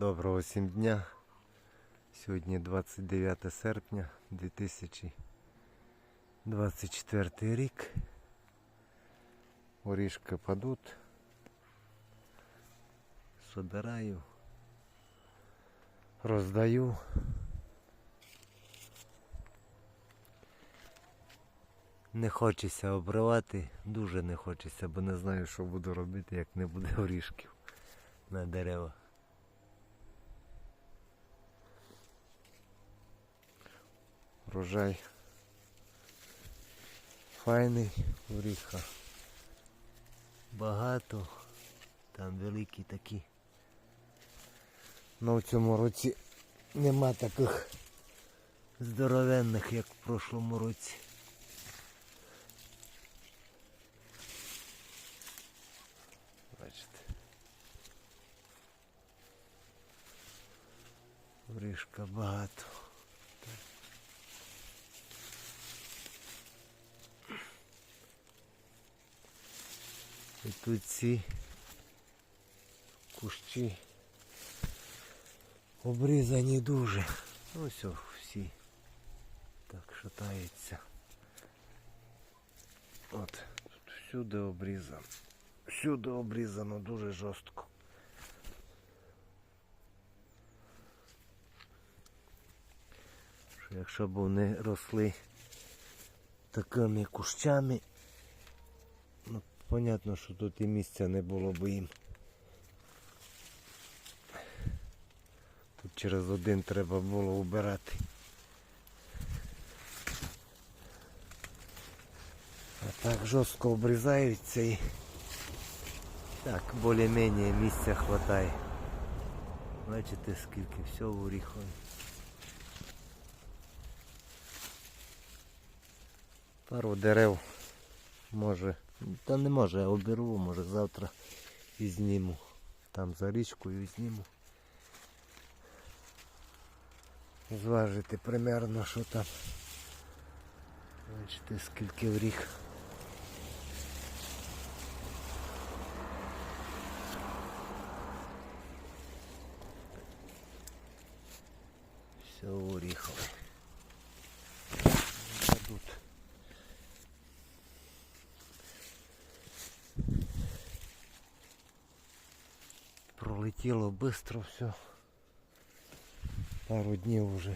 Доброго всім дня. Сьогодні 29 серпня 2024 рік. Орішки падуть. Собираю. Роздаю. Не хочеться обривати, дуже не хочеться, бо не знаю, що буду робити, як не буде орішків на деревах. Врожай файний оріха. Багато. Там великі такі. Ну в цьому році нема таких здоровенних, як в прошлому році. Бачите. Орішка багато. І тут ці кущі обрізані дуже. Ну все, всі так шатаються. От, тут всюди обрізано. Всюди обрізано дуже жорстко. Що якщо б вони росли такими кущами, понятно, що тут і місця не було б їм. Тут через один треба було убирати. А так жорстко обрізаються і так, більш-менш місця хватає. Бачите, скільки всього оріхові. Пару дерев може, та не може, я оберу, може завтра і зніму. Там за річкою зніму. Зважити примерно, що там. Бачите, скільки в ріг. Все оріхове. Пролетіло швидко все. Пару днів вже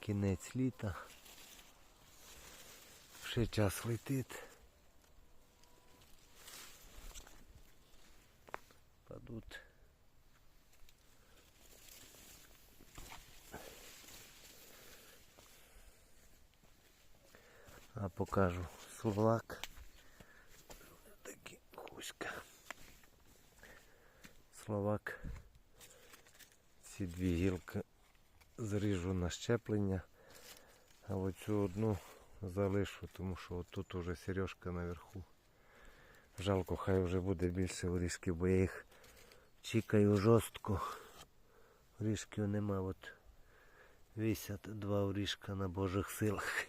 кінець літа. Ще час летить. Падуть. А покажу словак. На щеплення, а оцю одну залишу, тому що тут уже сережка наверху. Жалко, хай вже буде більше орішків, бо я їх чекаю жорстко. Орішків нема, от висять два орішка на Божих силах.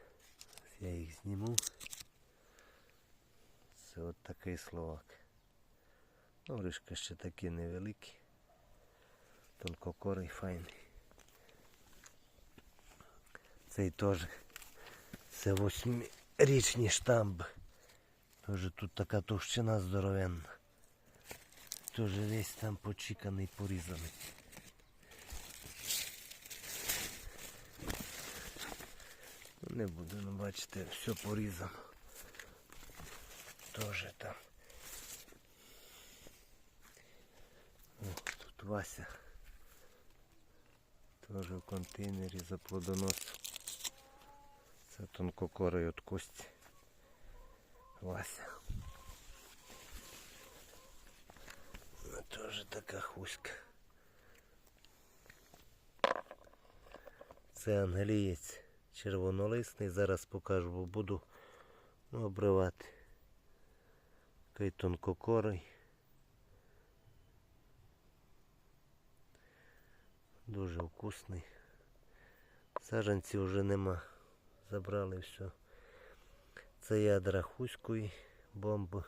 Я їх зніму. Це от такий словак. Ну, ще такі невеликі. Тонкокорий файний. Цей теж. Це восьмирічні штамби. Тоже тут така товщина здоровенна. Тоже весь там почіканий, порізаний. Не буду, ну бачите, все порізано. Тоже там. О, тут Вася. Тоже в контейнері за плодоносом. Тонкокорий от кості. Вася. Тоже така хуська. Це англієць червонолисний. Зараз покажу, бо буду обривати. Такий тонкокорий. Дуже вкусний. Саджанців вже нема. Забрали все. Це ядра хуської бомби.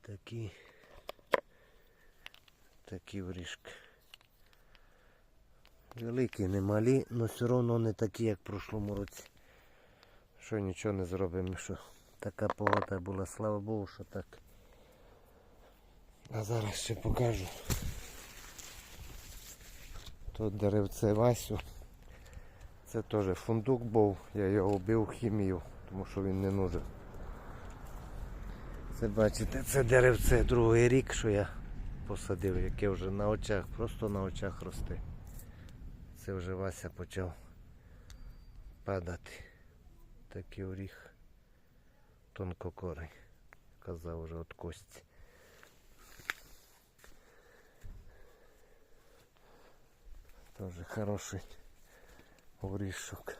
Такі. Такі орішки. Великі, не малі, але все одно не такі, як в прошлому році. Що нічого не зробимо, що така погода була, слава Богу, що так. А зараз ще покажу. Тут деревце Васю. Це теж фундук був, я його вбив хімію, тому що він не нужен. Це бачите, це деревце другий рік, що я посадив, яке вже на очах, просто на очах росте. Це вже Вася почав падати. Такий оріх тонкокорий. Казав вже від кості. Тоже хороший орішок.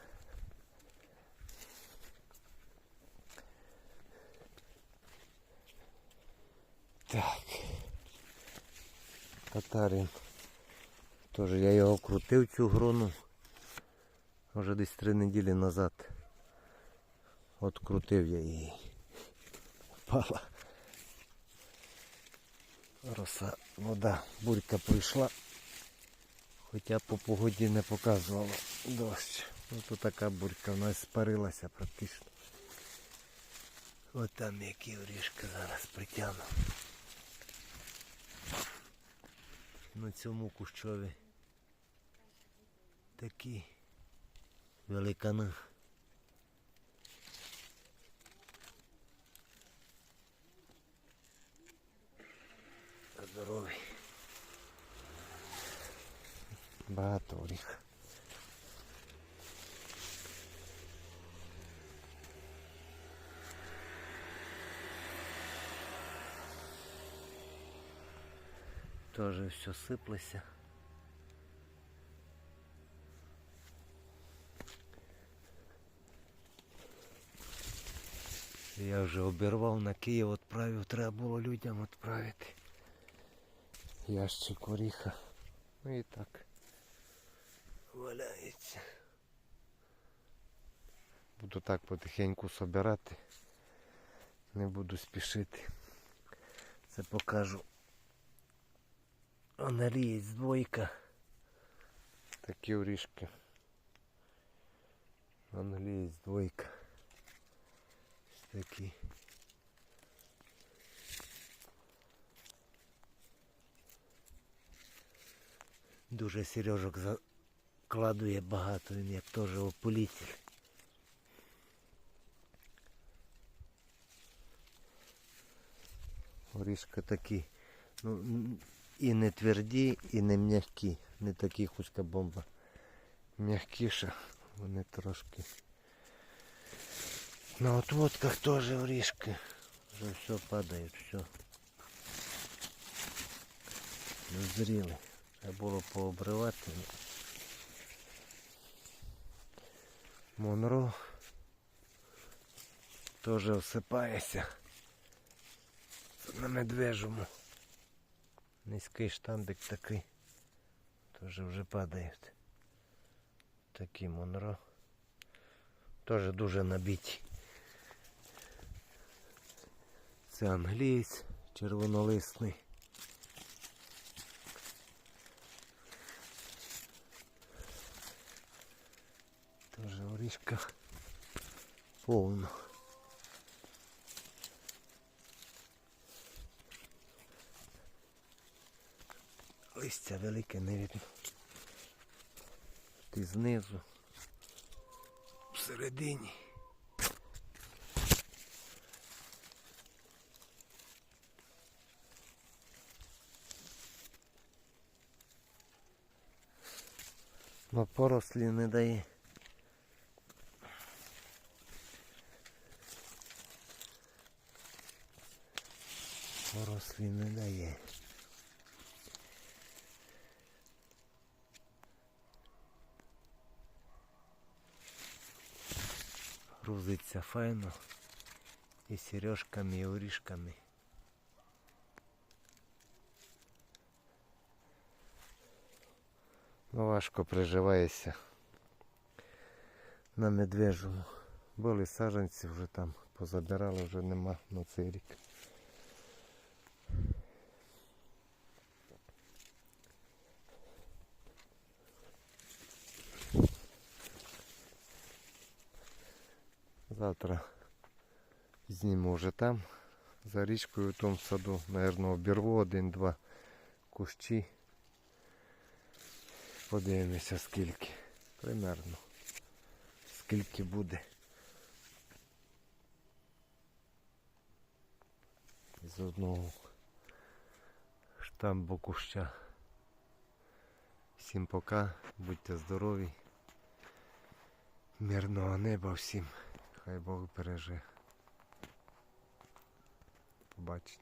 Так. Татарин. Тоже я його крутив цю грону. Вже десь три неділі назад. От крутив я її. Впала. Роса, вода, бурька прийшла. Хоча по погоді не показувала дощ. Ось така бурька, вона спарилася практично. От там які орішки зараз притягну. На цьому кущові такі великани. Здоровий. Багато оріх. Тоже все сиплеся. Я вже обірвав на Київ, відправив, треба було людям відправити. Ящик оріха. Ну і так. Валяється. Буду так потихеньку собирати. Не буду спішити. Це покажу. Аналієць двойка. Такі орішки. Аналієць двойка. Ось Такі. Дуже Сережок закладує багато, він як теж опилитель. Орішка такі. Ну, м, і не тверді, і не м'які. Не такі хуська бомба. М'якіша. Вони трошки. На отводках теж орішки. Вже все падає, все. Дозріли. Треба було пообривати. Монро теж всипається. Це на медвежому. Низький штамбик такий. Теж вже падають. Такі монро. Теж дуже набиті. Це англієць червонолисний. Теж орішка повно. Листя велике не видно. Ти знизу. Всередині. Но порослі не дає. Порослі не дає. Грузиться файно і сережками, і орішками. Ну, важко приживається на медвежому. Були саджанці вже там, позабирали, вже нема на цей рік. Завтра зніму вже там. За річкою в тому саду, Наверно, обірву один-два кущі. Подивимося скільки. Примерно. Скільки буде. З одного штамбу куща. Всім пока, будьте здорові. Мирного неба всім. Хай Бог береже. Побачення.